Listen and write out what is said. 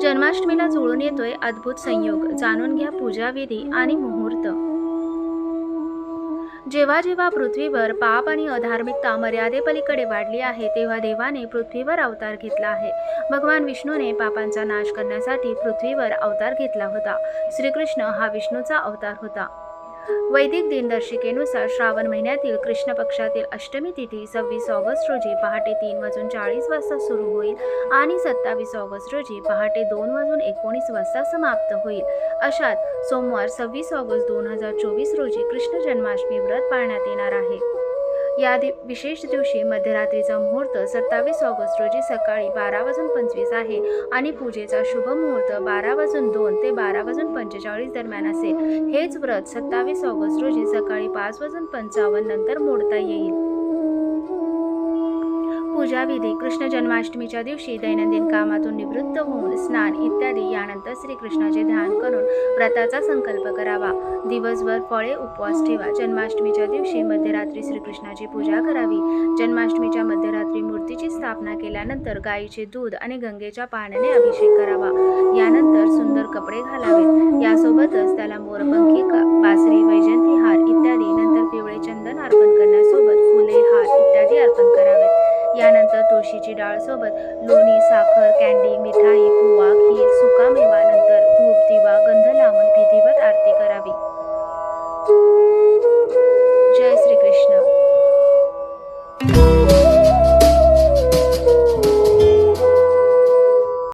जन्माष्टमीला जुळून येतोय अद्भुत संयोग. जाणून घ्या पूजाविधी आणि मुहूर्त. जेव्हा जेव्हा पृथ्वीवर पाप आणि अधार्मिकता मर्यादेपलीकडे वाढली आहे तेव्हा देवाने पृथ्वीवर अवतार घेतला आहे. भगवान विष्णूने पापांचा नाश करण्यासाठी पृथ्वीवर अवतार घेतला होता. श्रीकृष्ण हा विष्णूचा अवतार होता. वैदिक दिनदर्शिकेनुसार श्रावण महिन्यातील कृष्ण पक्षातील अष्टमी तिथी सव्वीस ऑगस्ट रोजी पहाटे तीन वाजून चाळीस वाजता सुरू होईल आणि सत्तावीस ऑगस्ट रोजी पहाटे दोन वाजून एकोणीस वाजता समाप्त होईल. अशात सोमवार सव्वीस ऑगस्ट दोन हजार चोवीस रोजी कृष्ण जन्माष्टमी व्रत पाळण्यात येणार आहे. या दि विशेष दिवशी मध्यरात्रीचा मुहूर्त सत्तावीस ऑगस्ट रोजी सकाळी बारा वाजून पंचवीस आहे आणि पूजेचा शुभ मुहूर्त बारा वाजून दोन ते बारा वाजून पंचेचाळीस दरम्यान असेल. हेच व्रत सत्तावीस ऑगस्ट रोजी सकाळी पाच वाजून पंचावन्न नंतर मोडता येईल. पूजाविधी कृष्ण जन्माष्टमीच्या दिवशी दैनंदिन कामातून निवृत्त होऊन स्नान इत्यादी यानंतर श्रीकृष्णाचे ध्यान करून व्रताचा संकल्प करावा. दिवसभर फळे उपवास ठेवा. जन्माष्टमीच्या दिवशी मध्यरात्री श्रीकृष्णाची पूजा करावी. जन्माष्टमीच्या मध्यरात्री मूर्तीची स्थापना केल्यानंतर गायीचे दूध आणि गंगेच्या पाण्याने अभिषेक करावा. यानंतर सुंदर कपडे घालावेत. यासोबतच त्याला मोरपंख मिरची डाळ सोबत लोणी साखर कँडी मिठाई पुवा खीर